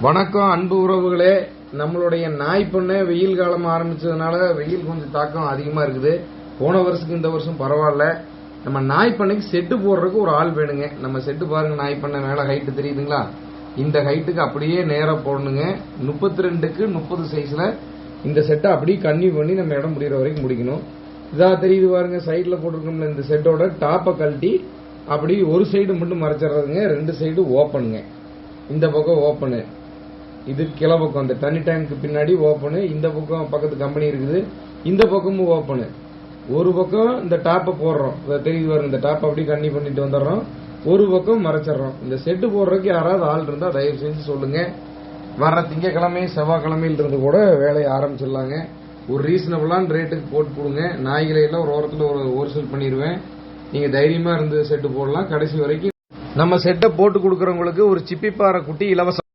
வணக்கம் அன்பு உறவுகளே. நம்மளுடைய நாய் பண்ணை வெயில் காலம் ஆரம்பிச்சதுனால வெயில் கொஞ்சம் தாக்கம் அதிகமா இருக்குது. போன வருஷத்துக்கு இந்த வருஷம் பரவாயில்ல. நம்ம நாய் பண்ணைக்கு செட்டு போடுறதுக்கு ஒரு ஆள் வேணுங்க. நம்ம செட்டு பாருங்க நாய் பண்ணை மேல ஹைட்டு தெரியுதுங்களா? இந்த ஹைட்டுக்கு அப்படியே நேரம் போடணுங்க. முப்பத்தி ரெண்டுக்கு முப்பது சைஸ்ல இந்த செட்டை அப்படியே கன்னியூ பண்ணி நம்ம இடம் முடிகிற வரைக்கும் முடிக்கணும். இதா தெரியுது பாருங்க சைட்ல போட்டிருக்கோம்ல இந்த செட்டோட டாப்பை கழட்டி அப்படி ஒரு சைடு மட்டும் மறைச்சிடுறதுங்க ரெண்டு சைடு ஓப்பனுங்க இந்த பக்கம் ஓப்பனு இது கிளை பக்கம். அந்த தண்ணி டேங்க்கு பின்னாடி ஓப்பனு இந்த பக்கம் பக்கத்து கம்பெனி இருக்குது. இந்த பக்கமும் ஓப்பனு ஒரு பக்கம் இந்த டாப்பை போடுறோம். தெரியுது வரும் இந்த டாப்பை அப்படியே கண்ணி பண்ணிட்டு வந்துடுறோம். ஒரு பக்கம் மறைச்சிடுறோம். இந்த செட்டு போடுறதுக்கு யாராவது ஆள் இருந்தா தயவு செஞ்சு சொல்லுங்க. வர்ற திங்கக்கிழமை செவ்வாய்க்கிழமையில இருந்து கூட வேலையை ஆரம்பிச்சிடலாங்க. ஒரு ரீசனபிளான ரேட்டுக்கு போட்டு கொடுங்க. நாய்களை எல்லாம் ஒரு ஓரத்தில் ஒரு ஹோல்சேல் பண்ணிடுவேன். நீங்க தைரியமா இருந்து செட்டு போடலாம். கடைசி வரைக்கும் நம்ம செட்டை போட்டு கொடுக்குறவங்களுக்கு ஒரு சிப்பி பாறை குட்டி இலவசம்